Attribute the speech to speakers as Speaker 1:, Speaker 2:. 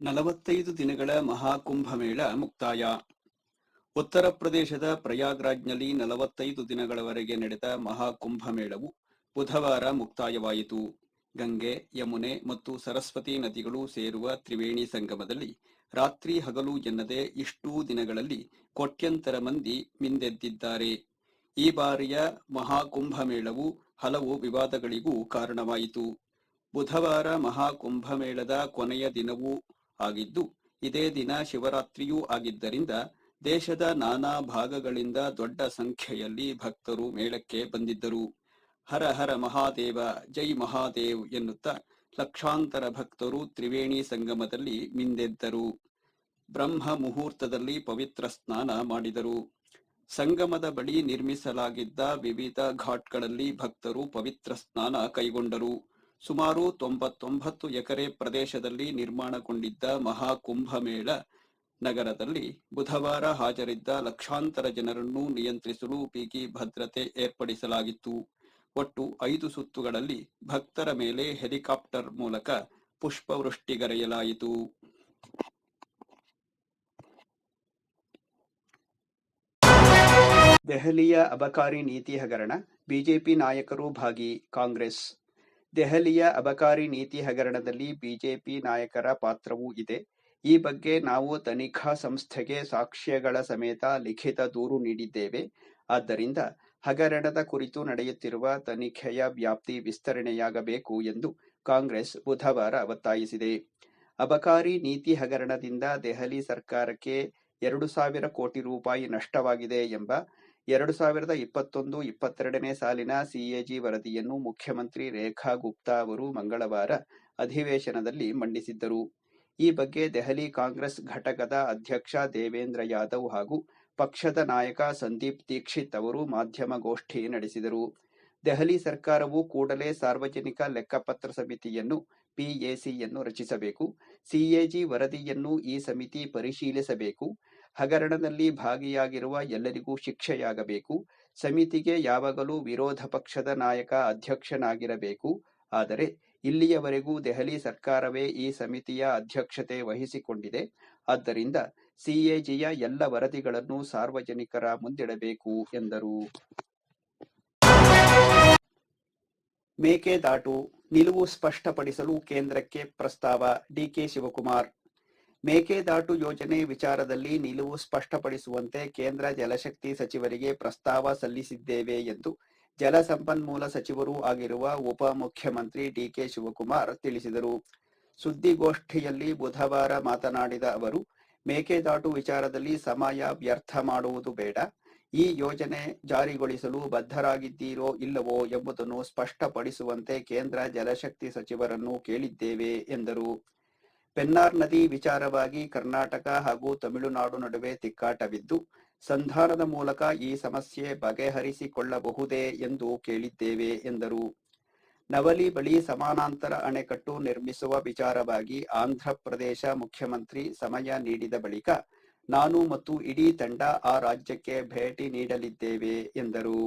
Speaker 1: ನಲವತ್ತೈದು ದಿನಗಳ ಮಹಾಕುಂಭಮೇಳ ಮುಕ್ತಾಯ. ಉತ್ತರ ಪ್ರದೇಶದ ಪ್ರಯಾಗ್ರಾಜ್ನಲ್ಲಿ ನಲವತ್ತೈದು ದಿನಗಳವರೆಗೆ ನಡೆದ ಮಹಾಕುಂಭಮೇಳವು ಬುಧವಾರ ಮುಕ್ತಾಯವಾಯಿತು. ಗಂಗೆ, ಯಮುನೆ ಮತ್ತು ಸರಸ್ವತಿ ನದಿಗಳು ಸೇರುವ ತ್ರಿವೇಣಿ ಸಂಗಮದಲ್ಲಿ ರಾತ್ರಿ ಹಗಲು ಎನ್ನದೆ ಇಷ್ಟೂ ದಿನಗಳಲ್ಲಿ ಕೋಟ್ಯಂತರ ಮಂದಿ ಮಿಂದೆದ್ದಿದ್ದಾರೆ. ಈ ಬಾರಿಯ ಮಹಾಕುಂಭಮೇಳವು ಹಲವು ವಿವಾದಗಳಿಗೂ ಕಾರಣವಾಯಿತು. ಬುಧವಾರ ಮಹಾಕುಂಭಮೇಳದ ಕೊನೆಯ ದಿನವೂ ಆಗಿದ್ದು, ಇದೇ ದಿನ ಶಿವರಾತ್ರಿಯೂ ಆಗಿದ್ದರಿಂದ ದೇಶದ ನಾನಾ ಭಾಗಗಳಿಂದ ದೊಡ್ಡ ಸಂಖ್ಯೆಯಲ್ಲಿ ಭಕ್ತರು ಮೇಳಕ್ಕೆ ಬಂದಿದ್ದರು. ಹರ ಹರ ಮಹಾದೇವ, ಜೈ ಮಹಾದೇವ್ ಎನ್ನುತ್ತಾ ಲಕ್ಷಾಂತರ ಭಕ್ತರು ತ್ರಿವೇಣಿ ಸಂಗಮದಲ್ಲಿ ಮಿಂದೆದ್ದರು. ಬ್ರಹ್ಮ ಮುಹೂರ್ತದಲ್ಲಿ ಪವಿತ್ರ ಸ್ನಾನ ಮಾಡಿದರು. ಸಂಗಮದ ಬಳಿ ನಿರ್ಮಿಸಲಾಗಿದ್ದ ವಿವಿಧ ಘಾಟ್ಗಳಲ್ಲಿ ಭಕ್ತರು ಪವಿತ್ರ ಸ್ನಾನ ಕೈಗೊಂಡರು. ಸುಮಾರು ತೊಂಬತ್ತೊಂಬತ್ತು ಎಕರೆ ಪ್ರದೇಶದಲ್ಲಿ ನಿರ್ಮಾಣಗೊಂಡಿದ್ದ ಮಹಾಕುಂಭಮೇಳ ನಗರದಲ್ಲಿ ಬುಧವಾರ ಹಾಜರಿದ್ದ ಲಕ್ಷಾಂತರ ಜನರನ್ನು ನಿಯಂತ್ರಿಸಲು ಬಿಗಿ ಭದ್ರತೆ ಏರ್ಪಡಿಸಲಾಗಿತ್ತು. ಒಟ್ಟು ಐದು ಸುತ್ತುಗಳಲ್ಲಿ ಭಕ್ತರ ಮೇಲೆ ಹೆಲಿಕಾಪ್ಟರ್ ಮೂಲಕ ಪುಷ್ಪವೃಷ್ಟಿಗರೆಯಲಾಯಿತು. ದೆಹಲಿಯ ಅಬಕಾರಿ ನೀತಿ ಹಗರಣ, ಬಿಜೆಪಿ ನಾಯಕರು ಭಾಗಿ ಕಾಂಗ್ರೆಸ್. ದೆಹಲಿಯ ಅಬಕಾರಿ ನೀತಿ ಹಗರಣದಲ್ಲಿ ಬಿಜೆಪಿ ನಾಯಕರ ಪಾತ್ರವೂ ಇದೆ. ಈ ಬಗ್ಗೆ ನಾವು ತನಿಖಾ ಸಂಸ್ಥೆಗೆ ಸಾಕ್ಷ್ಯಗಳ ಸಮೇತ ಲಿಖಿತ ದೂರು ನೀಡಿದ್ದೇವೆ. ಆದ್ದರಿಂದ ಹಗರಣದ ಕುರಿತು ನಡೆಯುತ್ತಿರುವ ತನಿಖೆಯ ವ್ಯಾಪ್ತಿ ವಿಸ್ತರಣೆಯಾಗಬೇಕು ಎಂದು ಕಾಂಗ್ರೆಸ್ ಬುಧವಾರ ಒತ್ತಾಯಿಸಿದೆ. ಅಬಕಾರಿ ನೀತಿ ಹಗರಣದಿಂದ ದೆಹಲಿ ಸರ್ಕಾರಕ್ಕೆ ಎರಡು ಸಾವಿರ ಕೋಟಿ ರೂಪಾಯಿ ನಷ್ಟವಾಗಿದೆ ಎಂಬ ಎರಡು ಸಾವಿರದ ಇಪ್ಪತ್ತೊಂದು ಇಪ್ಪತ್ತೆರಡನೇ ಸಾಲಿನ ಸಿಎಜಿ ವರದಿಯನ್ನು ಮುಖ್ಯಮಂತ್ರಿ ರೇಖಾ ಗುಪ್ತಾ ಅವರು ಮಂಗಳವಾರ ಅಧಿವೇಶನದಲ್ಲಿ ಮಂಡಿಸಿದ್ದರು. ಈ ಬಗ್ಗೆ ದೆಹಲಿ ಕಾಂಗ್ರೆಸ್ ಘಟಕದ ಅಧ್ಯಕ್ಷ ದೇವೇಂದ್ರ ಯಾದವ್ ಹಾಗೂ ಪಕ್ಷದ ನಾಯಕ ಸಂದೀಪ್ ದೀಕ್ಷಿತ್ ಅವರು ಮಾಧ್ಯಮಗೋಷ್ಠಿ ನಡೆಸಿದರು. ದೆಹಲಿ ಸರ್ಕಾರವು ಕೂಡಲೇ ಸಾರ್ವಜನಿಕ ಲೆಕ್ಕಪತ್ರ ಸಮಿತಿಯನ್ನು ಪಿಎಸಿಯನ್ನು ರಚಿಸಬೇಕು ಸಿಎಜಿ ವರದಿಯನ್ನು ಈ ಸಮಿತಿ ಪರಿಶೀಲಿಸಬೇಕು ಹಗರಣದಲ್ಲಿ ಭಾಗಿಯಾಗಿರುವ ಎಲ್ಲರಿಗೂ ಶಿಕ್ಷೆಯಾಗಬೇಕು. ಸಮಿತಿಗೆ ಯಾವಾಗಲೂ ವಿರೋಧ ಪಕ್ಷದ ನಾಯಕ ಅಧ್ಯಕ್ಷನಾಗಿರಬೇಕು. ಆದರೆ ಇಲ್ಲಿಯವರೆಗೂ ದೆಹಲಿ ಸರ್ಕಾರವೇ ಈ ಸಮಿತಿಯ ಅಧ್ಯಕ್ಷತೆ ವಹಿಸಿಕೊಂಡಿದೆ. ಆದ್ದರಿಂದ ಸಿಎಜಿಯ ಎಲ್ಲ ವರದಿಗಳನ್ನು ಸಾರ್ವಜನಿಕರ ಮುಂದಿಡಬೇಕು ಎಂದರು. ಮೇಕೆದಾಟು ನಿಲುವು ಸ್ಪಷ್ಟಪಡಿಸಲು ಕೇಂದ್ರಕ್ಕೆ ಪ್ರಸ್ತಾವ ಡಿಕೆ ಶಿವಕುಮಾರ್. ಮೇಕೆದಾಟು ಯೋಜನೆ ವಿಚಾರದಲ್ಲಿ ನಿಲುವು ಸ್ಪಷ್ಟಪಡಿಸುವಂತೆ ಕೇಂದ್ರ ಜಲಶಕ್ತಿ ಸಚಿವರಿಗೆ ಪ್ರಸ್ತಾವ ಸಲ್ಲಿಸಿದ್ದೇವೆ ಎಂದು ಜಲಸಂಪನ್ಮೂಲ ಸಚಿವರೂ ಆಗಿರುವ ಉಪಮುಖ್ಯಮಂತ್ರಿ ಡಿಕೆ ಶಿವಕುಮಾರ್ ತಿಳಿಸಿದರು. ಸುದ್ದಿಗೋಷ್ಠಿಯಲ್ಲಿ ಬುಧವಾರ ಮಾತನಾಡಿದ ಅವರು, ಮೇಕೆದಾಟು ವಿಚಾರದಲ್ಲಿ ಸಮಯ ವ್ಯರ್ಥ ಮಾಡುವುದು ಬೇಡ. ಈ ಯೋಜನೆ ಜಾರಿಗೊಳಿಸಲು ಬದ್ಧರಾಗಿದ್ದೀರೋ ಇಲ್ಲವೋ ಎಂಬುದನ್ನು ಸ್ಪಷ್ಟಪಡಿಸುವಂತೆ ಕೇಂದ್ರ ಜಲಶಕ್ತಿ ಸಚಿವರನ್ನು ಕೇಳಿದ್ದೇವೆ ಎಂದರು. ಪೆನ್ನಾರ್ ನದಿ ವಿಚಾರವಾಗಿ ಕರ್ನಾಟಕ ಹಾಗೂ ತಮಿಳುನಾಡು ನಡುವೆ ತಿಕ್ಕಾಟವಿದ್ದು, ಸಂಧಾನದ ಮೂಲಕ ಈ ಸಮಸ್ಯೆ ಬಗೆಹರಿಸಿಕೊಳ್ಳಬಹುದೇ ಎಂದು ಕೇಳಿದ್ದೇವೆ, ಎಂದರು. ನವಲಿ ಬಳಿ ಸಮಾನಾಂತರ ಅಣೆಕಟ್ಟು ನಿರ್ಮಿಸುವ ವಿಚಾರವಾಗಿ ಆಂಧ್ರಪ್ರದೇಶ ಮುಖ್ಯಮಂತ್ರಿ ಸಮಯ ನೀಡಿದ ಬಳಿಕ, ನಾನು ಮತ್ತು ಇಡೀ ತಂಡ ಆ ರಾಜ್ಯಕ್ಕೆ ಭೇಟಿ ನೀಡಲಿದ್ದೇವೆ, ಎಂದರು.